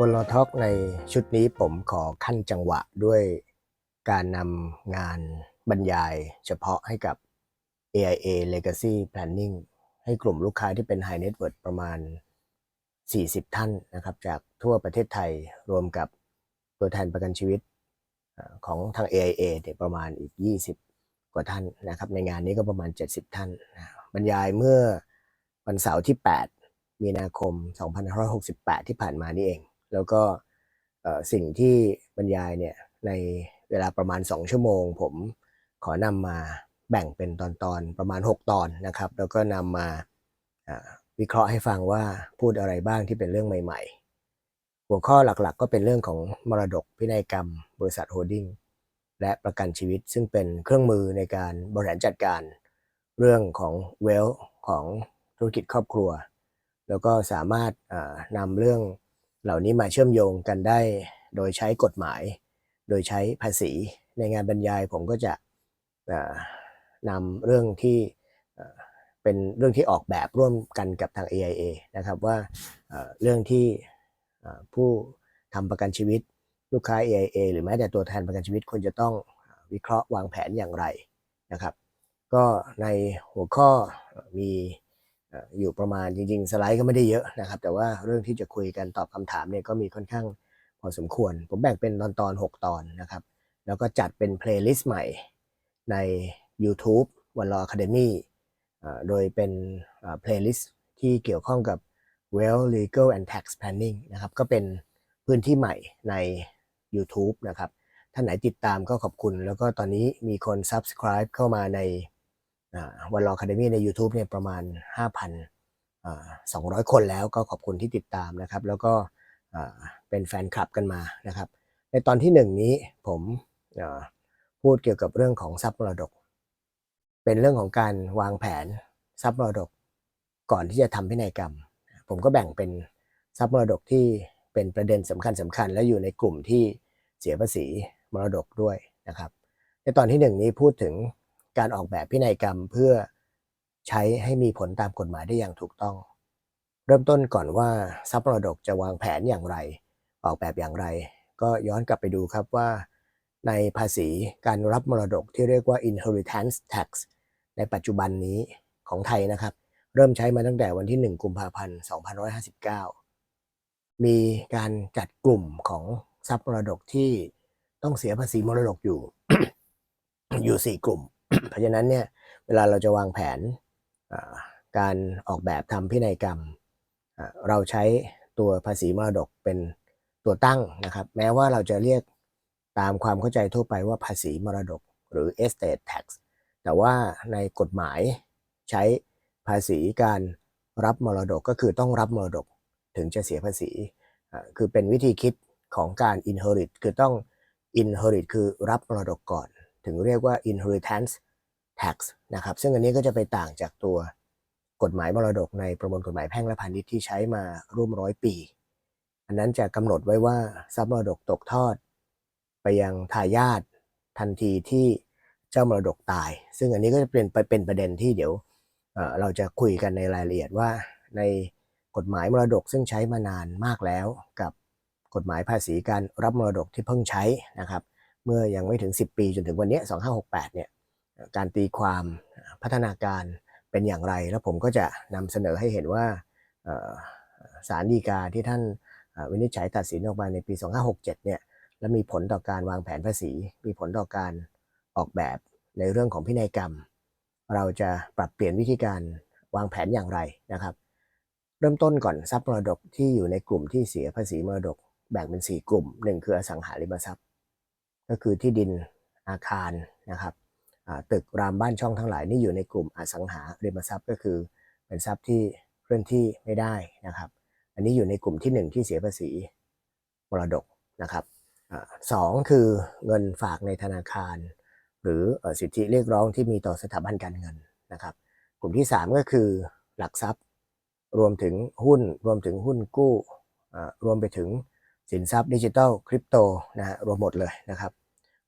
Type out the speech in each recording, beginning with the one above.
วอลลท็อกในชุดนี้ผมขอขั้นจังหวะด้วยการนำงานบรรยายเฉพาะให้กับ AIA Legacy Planning ให้กลุ่มลูกค้าที่เป็น High Net Worth ประมาณ 40 ท่านนะครับจากทั่วประเทศไทยรวมกับตัวแทนประกันชีวิตของทาง AIA เนี่ยประมาณอีก 20 กว่าท่านนะครับ ในงานนี้ก็ประมาณ 70 ท่าน บรรยายเมื่อวันเสาร์ที่ 8 มีนาคม 2568 ที่ผ่านมานี่เอง แล้วก็สิ่งที่บรรยายเนี่ยในเวลาประมาณ 2 ชั่วโมง ผมขอนำมาแบ่งเป็นตอนๆประมาณ 6 ตอนนะครับ แล้วก็นำมาวิเคราะห์ให้ฟังว่าพูดอะไรบ้างที่เป็นเรื่องใหม่ ๆ หัวข้อหลักๆ ก็เป็นเรื่องของมรดกพินัยกรรม บริษัทโฮลดิ้งและประกันชีวิตซึ่งเป็นเครื่องมือในการบริหารจัดการ เรื่องของเวลของธุรกิจครอบครัว แล้วก็สามารถนำเรื่อง เหล่านี้มาเชื่อมโยงกันได้ โดยใช้กฎหมาย โดยใช้ภาษี ในงานบรรยายผมก็จะนำเรื่องที่เป็นเรื่องที่ออกแบบร่วมกันกับทาง AIA นะครับว่าเรื่องที่ผู้ทำประกันชีวิตลูกค้า AIA หรือแม้แต่ตัวแทนประกันชีวิตควรจะต้องวิเคราะห์วางแผนอย่างไรนะครับ ก็ในหัวข้อมี อยู่ประมาณจริง ๆ สไลด์ก็ไม่ได้เยอะนะครับ แต่ว่าเรื่องที่จะคุยกันตอบคำถามเนี่ยก็มีค่อนข้างพอสมควร ผมแบ่งเป็นตอนตอน 6 ตอนนะครับ แล้วก็จัดเป็นเพลย์ลิสต์ใหม่ใน YouTube วันรอ Academy เอ่โดยเป็นเพลย์ลิสต์ที่เกี่ยวข้องกับ Wealth Legal and Tax Planning นะครับ ก็เป็นพื้นที่ใหม่ใน YouTube นะครับ ท่านไหนติดตามก็ขอบคุณ แล้วก็ตอนนี้มีคน Subscribe เข้ามาใน วันรอ Academy ใน YouTube เนี่ยประมาณ 5,200 คนแล้วก็ขอบคุณที่ติดตามนะครับ แล้วก็เป็นแฟนคลับกันมานะครับ ในตอนที่หนึ่งนี้ผมพูดเกี่ยวกับเรื่องของทรัพย์มรดก เป็นเรื่องของการวางแผนทรัพย์มรดก ก่อนที่จะทำพินัยกรรม ผมก็แบ่งเป็นทรัพย์มรดกที่เป็นประเด็นสำคัญสำคัญ และอยู่ในกลุ่มที่เสียภาษีมรดกด้วยนะครับ ในตอนที่หนึ่งนี้พูดถึง การออกแบบพินัยกรรมเพื่อใช้ให้มีผลตามกฎหมายได้อย่างถูกต้อง เริ่มต้นก่อนว่าทรัพย์มรดกจะวางแผนอย่างไร ออกแบบอย่างไร ก็ย้อนกลับไปดูครับว่า ในภาษีการรับมรดกที่เรียกว่า inheritance tax ในปัจจุบันนี้ของไทยนะครับ เริ่มใช้มาตั้งแต่วันที่ 1 กุมภาพันธ์ 2559 มีการจัดกลุ่มของทรัพย์มรดกที่ต้องเสียภาษีมรดกอยู่ อยู่ 4 กลุ่ม เพราะฉะนั้นเนี่ยเวลาเราจะวางแผนการออกแบบทำพินัยกรรม เราใช้ตัวภาษีมรดกเป็นตัวตั้งนะครับ แม้ว่าเราจะเรียกตามความเข้าใจทั่วไปว่าภาษีมรดกหรือ estate tax แต่ว่าในกฎหมายใช้ภาษีการรับมรดกก็คือต้องรับมรดกถึงจะเสียภาษี คือเป็นวิธีคิดของการ inherit คือต้อง inherit คือรับมรดกก่อน ถึงเรียกว่า inheritance tax นะครับ ซึ่งอันนี้ก็จะไปต่างจากตัวกฎหมายมรดกในประมวลกฎหมายแพ่งและพาณิชย์ที่ใช้มาร่วมร้อยปี อันนั้นจะกำหนดไว้ว่าทรัพย์มรดกตกทอด ไปยังทายาททันทีที่เจ้ามรดกตาย ซึ่งอันนี้ก็จะเป็นไปเป็นประเด็นที่เดี๋ยวเราจะคุยกันในรายละเอียดว่าในกฎหมายมรดกซึ่งใช้มานานมากแล้วกับกฎหมายภาษีการรับมรดกที่เพิ่งใช้นะครับ เมื่อยังไม่ถึง 10 ปีจนถึงวันนี้ 2568 เนี่ยเอ่อ การตีความพัฒนาการเป็นอย่างไร แล้วผมก็จะนำเสนอให้เห็นว่าเอ่อศาลฎีกาที่ท่านวินิจฉัยตัดสินออกมาในปี 2567 เนี่ยและมีผลต่อการวางแผนภาษี มีผลต่อการออกแบบในเรื่องของพินัยกรรม เราจะปรับเปลี่ยนวิธีการวางแผนอย่างไรนะครับ เริ่มต้นก่อนทรัพย์มรดกที่อยู่ในกลุ่มที่เสียภาษีมรดกแบ่งเป็น 4 กลุ่ม 1 คืออสังหาริมทรัพย์ ก็คือที่ดินอาคารนะครับ ตึกรามบ้านช่องทั้งหลายนี่อยู่ในกลุ่มอสังหาริมทรัพย์ก็คือเป็นทรัพย์ที่เคลื่อนที่ไม่ได้นะครับ อันนี้อยู่ในกลุ่มที่หนึ่งที่เสียภาษีมรดกนะครับอสองคือเงินฝากในธนาคาร หรืออสิทธิเรียกร้องที่มีต่อสถาบันการเงินนะครับ กลุ่มที่สามก็คือหลักทรัพย์ รวมถึงหุ้น รวมถึงหุ้นกู้รวมไปถึงสินทรัพย์ดิจิทัลคริปโตนะฮะรวมหมดเลยนะครับ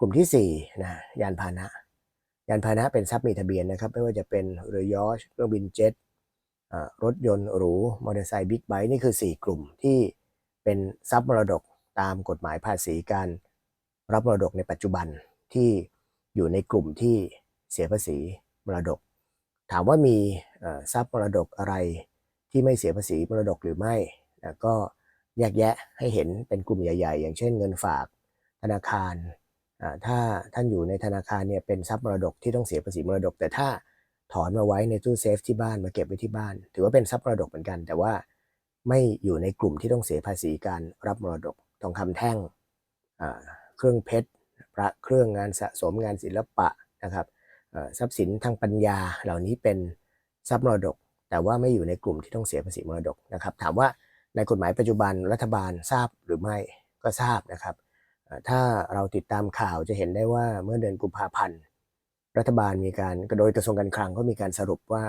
กลุ่มที่สี่นะยานพาหนะ ยานพาหนะเป็นทรัพย์มีทะเบียนนะครับ ไม่ว่าจะเป็นเรือยอชเครื่องบินเจ็ตรถยนต์หรู มอเตอร์ไซค์บิ๊กไบค์นี่คือ 4 กลุ่มที่เป็นทรัพย์มรดกตามกฎหมายภาษีการรับมรดกในปัจจุบันที่อยู่ในกลุ่มที่เสียภาษีมรดก ถามว่ามีทรัพย์มรดกอะไรที่ไม่เสียภาษีมรดกหรือไม่ก็แยกแยะให้เห็นเป็นกลุ่มใหญ่ ๆ อย่างเช่นเงินฝากธนาคาร ถ้าท่านอยู่ในธนาคารเนี่ยเป็นทรัพย์มรดกที่ต้องเสียภาษีมรดก แต่ถ้าถอนมาไว้ในตู้เซฟที่บ้านมาเก็บไว้ที่บ้าน ถือว่าเป็นทรัพย์มรดกเหมือนกัน แต่ว่าไม่อยู่ในกลุ่มที่ต้องเสียภาษีการรับมรดกทองคำแท่งเครื่องเพชรพระเครื่องงานสะสมงานศิลปะนะครับทรัพย์สินทางปัญญาเหล่านี้เป็นทรัพย์มรดก แต่ว่าไม่อยู่ในกลุ่มที่ต้องเสียภาษีมรดกนะครับ ถามว่าในกฎหมายปัจจุบันรัฐบาลทราบหรือไม่ก็ทราบนะครับ ถ้าเราติดตามข่าวจะเห็นได้ว่าเมื่อเดือนกุมภาพันธ์ รัฐบาลมีการโดยกระทรวงการคลังก็มีการสรุปว่า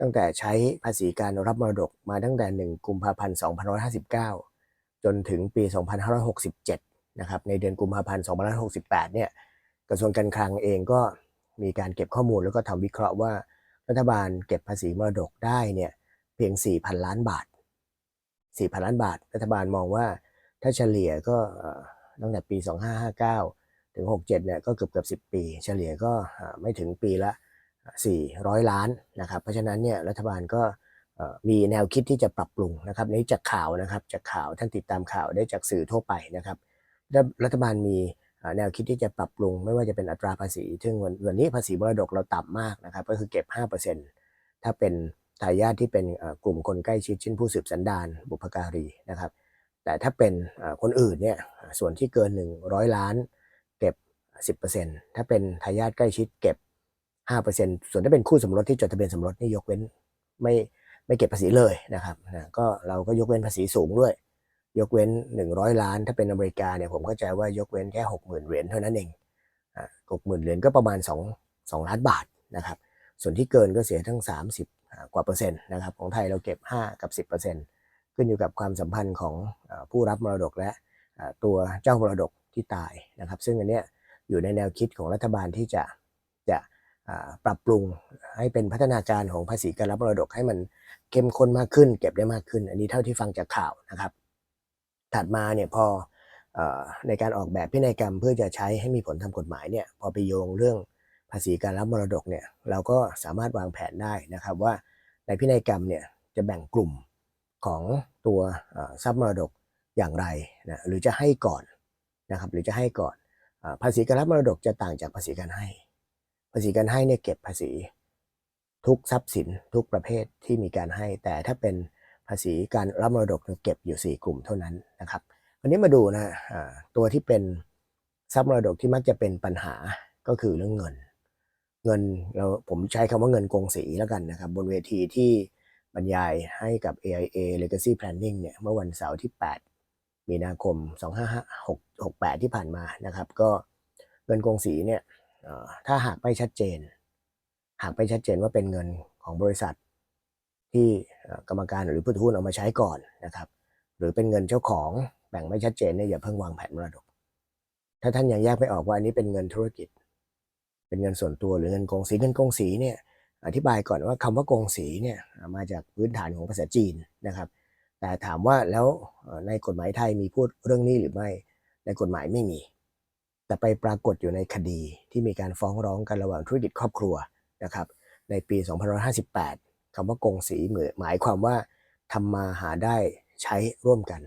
ตั้งแต่ใช้ภาษีการรับมรดกมาตั้งแต่ 1 กุมภาพันธ์ 2559 จนถึงปี 2567 นะครับ ในเดือนกุมภาพันธ์ 2568 เนี่ย กระทรวงการคลังเองก็มีการเก็บข้อมูลแล้วก็ทำวิเคราะห์ว่า รัฐบาลเก็บภาษีมรดกได้เนี่ยเพียง 4,000 ล้านบาท 4,000 ล้านบาท รัฐบาลมองว่าถ้าเฉลี่ยก็ ตั้งแต่ปี 2559 ถึง 67 เนี่ยก็เกือบเกือบ10 ปี เฉลี่ยก็ไม่ถึงปีละ 400 ล้านนะครับ เพราะฉะนั้นเนี่ยรัฐบาลก็มีแนวคิดที่จะปรับปรุงนะครับนี้จากข่าวนะครับจากข่าวท่านติดตามข่าวได้จากสื่อทั่วไปนะครับ รัฐบาลมีแนวคิดที่จะปรับปรุง ไม่ว่าจะเป็นอัตราภาษี ซึ่งวันนนี้ภาษีมรดกเราต่ำมากนะครับ ก็คือเก็บ 5%ถ้าเป็นทายาทที่เป็นกลุ่มคนใกล้ชิดเช่นผู้สืบสันดานบุพการีนะครับ แต่ถ้าเป็นคนอื่นเนี่ยส่วนที่เกิน 100 ล้านเก็บ 10%ถ้าเป็นทายาทใกล้ชิดเก็บ 5%ส่วนถ้าเป็นคู่สมรสที่จดทะเบียนสมรสนี่ยกเว้นไม่ไม่เก็บภาษีเลยนะครับนะก็เราก็ยกเว้นภาษีสูงด้วย ยกเว้น 100 ล้าน ถ้าเป็นอเมริกาเนี่ยผมเข้าใจว่ายกเว้นแค่ 60,000 เหรียญเท่านั้นเองอ่า60,000เหรียญก็ประมาณ 2 2 ล้านบาทนะครับส่วนที่เกินก็เสียทั้ง 30 กว่าเปอร์เซ็นต์นะครับของไทยเราเก็บ 5 กับ 10เปอร์เซ็นต์ ขึ้นอยู่กับความสัมพันธ์ของผู้รับมรดกและตัวเจ้ามรดกที่ตายนะครับ ซึ่งอันเนี้ยอยู่ในแนวคิดของรัฐบาลที่จะจะปรับปรุงให้เป็นพัฒนาการของภาษีการรับมรดกให้มันเข้มข้นมากขึ้น เก็บได้มากขึ้น อันนี้เท่าที่ฟังจากข่าวนะครับ ถัดมาเนี่ยพอเอ่อในการออกแบบพินัยกรรมเพื่อจะใช้ให้มีผลทางกฎหมายเนี่ยพอไปโยงเรื่องภาษีการรับมรดกเนี่ยเราก็สามารถวางแผนได้นะครับว่าในพินัยกรรมเนี่ยจะแบ่งกลุ่ม ของตัวทรัพย์มรดกอย่างไรนะหรือจะให้ก่อนนะครับหรือจะให้ก่อนภาษีการรับมรดกจะต่างจากภาษีการให้ ภาษีการให้เนี่ยเก็บภาษีทุกทรัพย์สินทุกประเภทที่มีการให้ แต่ถ้าเป็นภาษีการรับมรดกเก็บอยู่ 4 กลุ่มเท่านั้นนะครับวันนี้มาดูนะตัวที่เป็นทรัพย์มรดกที่มักจะเป็นปัญหาก็คือเรื่องเงิน เงินเราผมใช้คำว่าเงินกงสีแล้วกันนะครับ บนเวทีที่ บรรยายให้กับ AIA Legacy Planning เนี่ยเมื่อวันเสาร์ที่ 8 มีนาคม 2568 ที่ผ่านมานะครับ ก็เงินกงสีเนี่ยถ้าหากไม่ชัดเจน หากไม่ชัดเจนว่าเป็นเงินของบริษัท ที่กรรมการหรือผู้ถือหุ้นเอามาใช้ก่อนนะครับ หรือเป็นเงินเจ้าของแบ่งไม่ชัดเจนเนี่ยอย่าเพิ่งวางแผนมรดก ถ้าท่านยังแยกไม่ออกว่าอันนี้เป็นเงินธุรกิจ เป็นเงินส่วนตัวหรือเงินกองสีเงินกองสีเนี่ย อธิบายก่อนว่าคำว่ากงสีเนี่ยมาจากพื้นฐานของภาษาจีนนะครับ แต่ถามว่าแล้วในกฎหมายไทยมีพูดเรื่องนี้หรือไม่ ในกฎหมายไม่มี แต่ไปปรากฏอยู่ในคดีที่มีการฟ้องร้องกันระหว่างธุรกิจครอบครัวนะครับ ในปี 2558คำว่ากงสีเหมือหมายความว่าทำมาหาได้ใช้ร่วมกัน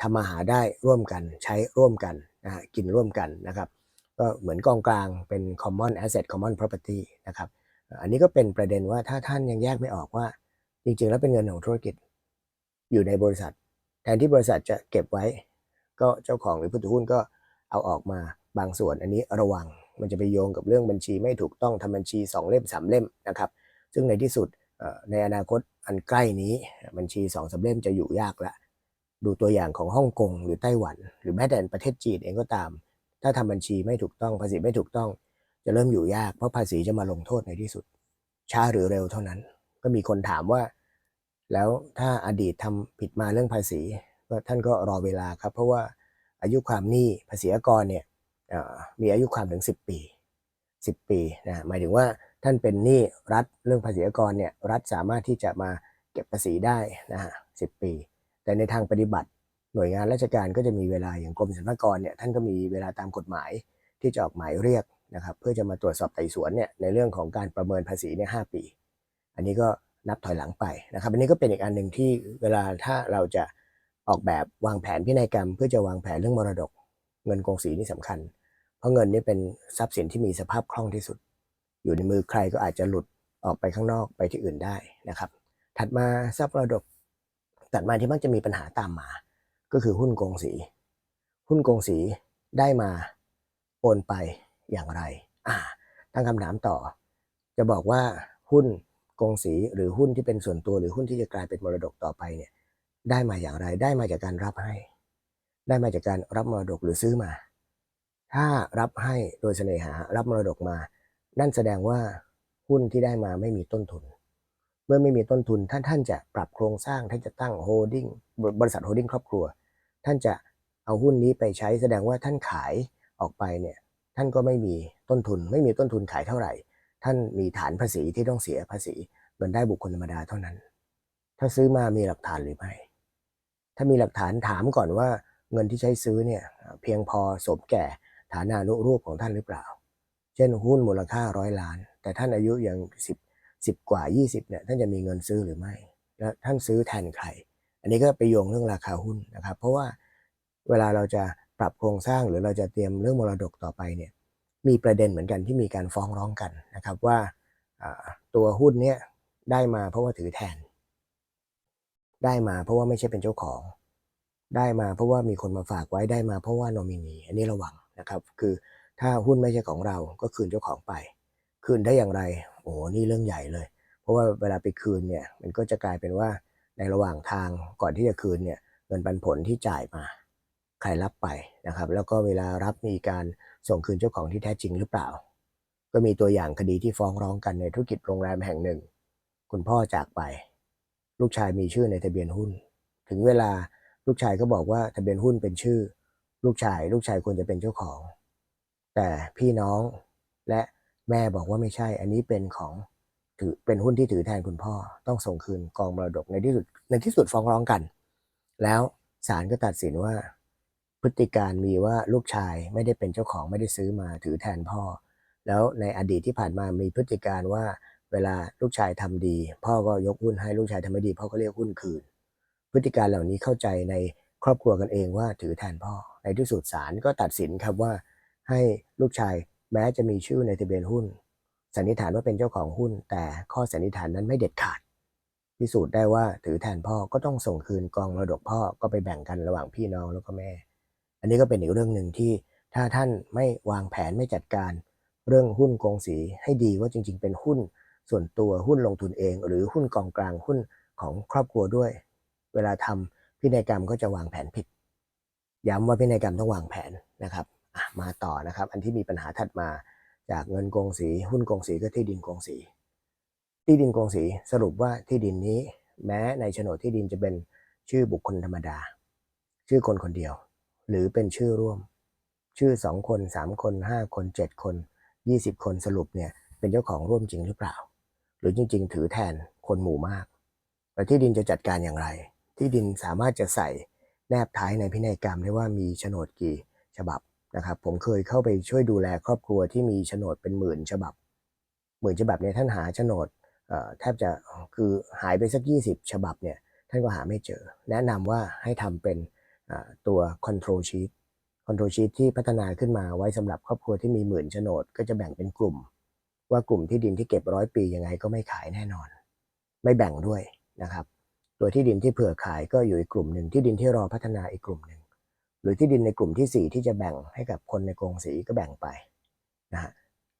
ทำมาหาได้ร่วมกันใช้ร่วมกันนะฮะกินร่วมกันนะครับ ก็เหมือนกองกลางเป็น common asset common property นะครับ อันนี้ก็เป็นประเด็นว่าถ้าท่านยังแยกไม่ออกว่า จริงๆ แล้วเป็นเงินของธุรกิจ อยู่ในบริษัท แทนที่บริษัทจะเก็บไว้ ก็เจ้าของหรือผู้ถือหุ้นก็เอาออกมาบางส่วน อันนี้ระวังมันจะไปโยงกับเรื่องบัญชีไม่ถูกต้องทำบัญชี 2 เล่ม 3 เล่มนะครับ ซึ่งในที่สุดในอนาคตอันใกล้นี้บัญชี2องสามเล่มจะอยู่ยากละ ดูตัวอย่างของฮ่องกงหรือไต้หวัน หรือแม้แต่ประเทศจีนเองก็ตาม ถ้าทำบัญชีไม่ถูกต้องภาษีไม่ถูกต้อง จะเริ่มอยู่ยากเพราะภาษีจะมาลงโทษในที่สุด ช้าหรือเร็วเท่านั้น ก็มีคนถามว่า แล้วถ้าอดีตทำผิดมาเรื่องภาษีก็ท่านก็รอเวลาครับ เพราะว่าอายุความหนี้ภาษีอากรเนี่ยมีอายุความถึง 10 ปี 10 ปีนะหมายถึงว่าท่านเป็นหนี้รัฐเรื่องภาษีอากรเนี่ยรัฐสามารถที่จะมาเก็บภาษีได้นะฮะ10ปี แต่ในทางปฏิบัติหน่วยงานราชการก็จะมีเวลาอย่างกรมสรรพากรเนี่ยท่านก็มีเวลาตามกฎหมายที่จะออกหมายเรียก นะครับเพื่อจะมาตรวจสอบไต่สวนเนี่ยในเรื่องของการประเมินภาษีเนี่ยหปี อันนี้ก็นับถอยหลังไปนะครับอันนี้ก็เป็นอีกอันหนึ่งที่เวลาถ้าเราจะออกแบบวางแผนพินัยกรรม เพื่อจะวางแผนเรื่องมรดก เงินกองสีนี่สำคัญ เพราะเงินนี่เป็นทรัพย์สินที่มีสภาพคล่องที่สุด อยู่ในมือใครก็อาจจะหลุดออกไปข้างนอกไปที่อื่นได้นะครับ ถัดมาทรัพย์มรดกถัดมาที่มักจะมีปัญหาตามมา ก็คือหุ้นกองสี หุ้นกองสีได้มาโอนไป อย่างไร อ่า ตั้งคำถามต่อ จะบอกว่าหุ้นกองสีหรือหุ้นที่เป็นส่วนตัวหรือหุ้นที่จะกลายเป็นมรดกต่อไปเนี่ย ได้มาอย่างไร ได้มาจากการรับให้ ได้มาจากการรับมรดกหรือซื้อมา ถ้ารับให้โดยเสน่หา รับมรดกมา นั่นแสดงว่าหุ้นที่ได้มาไม่มีต้นทุน เมื่อไม่มีต้นทุน ท่านท่านจะปรับโครงสร้าง ท่านจะตั้งโฮดดิ้งบริษัทโฮดดิ้งครอบครัว ท่านจะเอาหุ้นนี้ไปใช้แสดงว่าท่านขายออกไปเนี่ย ท่านก็ไม่มีต้นทุน ไม่มีต้นทุนขายเท่าไหร่ ท่านมีฐานภาษีที่ต้องเสียภาษีเงินได้บุคคลธรรมดาเท่านั้น ถ้าซื้อมามีหลักฐานหรือไม่ ถ้ามีหลักฐานถามก่อนว่าเงินที่ใช้ซื้อเนี่ยเพียงพอสมแก่ฐานานุรูปของท่านหรือเปล่า เช่นหุ้นมูลค่าร้อยล้าน แต่ท่านอายุยังสิบสิบกว่า 20เนี่ยท่านจะมีเงินซื้อหรือไม่ และท่านซื้อแทนใคร อันนี้ก็ไปโยงเรื่องราคาหุ้นนะครับ เพราะว่าเวลาเราจะ ปรับโครงสร้างหรือเราจะเตรียมเรื่องมรดกต่อไปเนี่ยมีประเด็นเหมือนกันที่มีการฟ้องร้องกันนะครับว่าตัวหุ้นเนี่ยได้มาเพราะว่าถือแทน ได้มาเพราะว่าไม่ใช่เป็นเจ้าของ ได้มาเพราะว่ามีคนมาฝากไว้ได้มาเพราะว่านอมินีอันนี้ระวังนะครับ คือถ้าหุ้นไม่ใช่ของเราก็คืนเจ้าของไป คืนได้อย่างไรโอ้นี่เรื่องใหญ่เลย เพราะว่าเวลาไปคืนเนี่ยมันก็จะกลายเป็นว่าในระหว่างทางก่อนที่จะคืนเนี่ยเงินปันผลที่จ่ายมา ใครรับไปนะครับ แล้วก็เวลารับมีการส่งคืนเจ้าของที่แท้จริงหรือเปล่า ก็มีตัวอย่างคดีที่ฟ้องร้องกันในธุรกิจโรงแรมแห่งหนึ่ง คุณพ่อจากไป ลูกชายมีชื่อในทะเบียนหุ้น ถึงเวลาลูกชายก็บอกว่าทะเบียนหุ้นเป็นชื่อ ลูกชาย ลูกชายควรจะเป็นเจ้าของ แต่พี่น้องและแม่บอกว่าไม่ใช่ อันนี้เป็นของถือเป็นหุ้นที่ถือแทนคุณพ่อ ต้องส่งคืนกองมรดกในที่สุดในที่สุดฟ้องร้องกัน แล้วศาลก็ตัดสินว่า พฤติการมีว่าลูกชายไม่ได้เป็นเจ้าของไม่ได้ซื้อมาถือแทนพ่อ แล้วในอดีตที่ผ่านมามีพฤติการว่าเวลาลูกชายทำดี พ่อก็ยกหุ้นให้ลูกชายทำไม่ดี พ่อก็เรียกหุ้นคืน พฤติการเหล่านี้เข้าใจในครอบครัวกันเองว่าถือแทนพ่อ ในที่สุดศาลก็ตัดสินครับว่า ให้ลูกชายแม้จะมีชื่อในทะเบียนหุ้นสันนิษฐานว่าเป็นเจ้าของหุ้น แต่ข้อสันนิษฐานนั้นไม่เด็ดขาดพิสูจน์ได้ว่าถือแทนพ่อก็ต้องส่งคืนกองมรดกพ่อก็ไปแบ่งกันระหว่างพี่น้องแล้วก็แม่ อันนี้ก็เป็นอีกเรื่องหนึ่งที่ถ้าท่านไม่วางแผนไม่จัดการเรื่องหุ้นกองสีให้ดีว่าจริง ๆ เป็นหุ้นส่วนตัวหุ้นลงทุนเอง หรือหุ้นกองกลางหุ้นของครอบครัวด้วย เวลาทำพินัยกรรมก็จะวางแผนผิด ย้ำว่าพินัยกรรมต้องวางแผนนะครับมาต่อนะครับ อันที่มีปัญหาถัดมาจากเงินกองสี หุ้นกองสีก็ที่ดินกองสี ที่ดินกองสีสรุปว่าที่ดินนี้ แม้ในโฉนดที่ดินจะเป็นชื่อบุคคลธรรมดา ชื่อคนคนเดียว หรือเป็นชื่อร่วม ชื่อสองคนสามคนห้าคนเจ็ดคนยี่สิบคนสรุปเนี่ยเป็นเจ้าของร่วมจริงหรือเปล่า หรือจริง ๆ ถือแทนคนหมู่มากแล้วที่ดินจะจัดการอย่างไร ที่ดินสามารถจะใส่แนบท้ายในพินัยกรรมได้ว่ามีโฉนดกี่ฉบับนะครับ ผมเคยเข้าไปช่วยดูแลครอบครัวที่มีโฉนดเป็นหมื่นฉบับหมื่นฉบับเนี่ยท่านหาโฉนดแทบจะคือหายไปสัก 20 ฉบับเนี่ยท่านก็หาไม่เจอ แนะนำว่าให้ทำเป็น ตัว control sheet control sheet ที่พัฒนาขึ้นมาไว้สำหรับครอบครัวที่มีหมื่นโฉนด ก็จะแบ่งเป็นกลุ่ม ว่ากลุ่มที่ดินที่เก็บร้อยปียังไงก็ไม่ขายแน่นอน ไม่แบ่งด้วยนะครับตัวที่ดินที่เผื่อขายก็อยู่อีกกลุ่มหนึ่งที่ดินที่รอพัฒนาอีกกลุ่มหนึ่งหรือที่ดินในกลุ่มที่ 4 ที่จะแบ่งให้กับคนในกรงสีก็แบ่งไปนะฮะ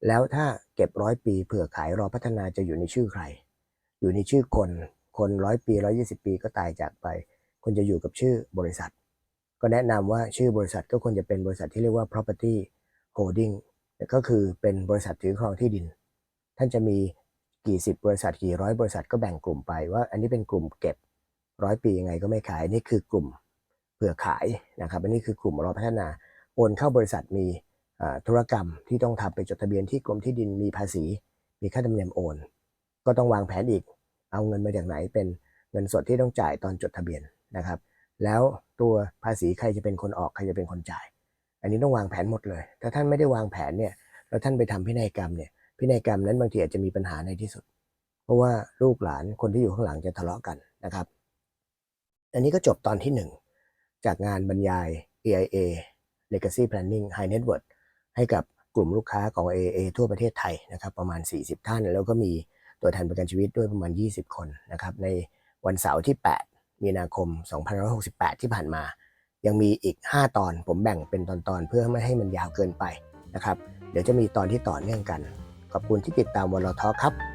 แล้วถ้าเก็บร้อยปีเผื่อขายรอพัฒนาจะอยู่ในชื่อใคร อยู่ในชื่อคน คนร้อยปีร้อยี่สิบปีก็ตายจากไป คนจะอยู่กับชื่อบริษัท ก็แนะนำว่าชื่อบริษัทก็ควรจะเป็นบริษัทที่เรียกว่า property holding ก็คือเป็นบริษัทถือครองที่ดิน ท่านจะมีกี่สิบบริษัทกี่ร้อยบริษัทก็แบ่งกลุ่มไปว่า อันนี้เป็นกลุ่มเก็บร้อยปียังไงก็ไม่ขายนี่คือกลุ่มเผื่อขายนะครับอันนี้คือกลุ่มรอพัฒนาโอนเข้าบริษัทมีธุรกรรมที่ต้องทำไปจดทะเบียนที่กรมที่ดินมีภาษี มีค่าธรรมเนียมโอน ก็ต้องวางแผนอีก เอาเงินมาจากไหนเป็นเงินสดที่ต้องจ่ายตอนจดทะเบียนนะครับ แล้วตัวภาษีใครจะเป็นคนออกใครจะเป็นคนจ่าย อันนี้ต้องวางแผนหมดเลย ถ้าท่านไม่ได้วางแผนเนี่ยแล้วท่านไปทำพินัยกรรมเนี่ยพินัยกรรมนั้นบางทีอาจจะมีปัญหาในที่สุด เพราะว่าลูกหลานคนที่อยู่ข้างหลังจะทะเลาะกันนะครับ อันนี้ก็จบตอนที่หนึ่งจากงานบรรยาย AIA Legacy Planning High Net Worth ให้กับกลุ่มลูกค้าของ AIA ทั่วประเทศไทยนะครับ ประมาณ 40 ท่าน แล้วก็มีตัวแทนประกันชีวิตด้วยประมาณ 20 คนนะครับ ในวันเสาร์ที่ 8 มีนาคม 2568 ที่ผ่านมา ยังมีอีก 5 ตอน ผมแบ่งเป็นตอนๆ เพื่อไม่ให้มันยาวเกินไปนะครับ เดี๋ยวจะมีตอนที่ต่อเนื่องกัน ขอบคุณที่ติดตามวอลทอครับ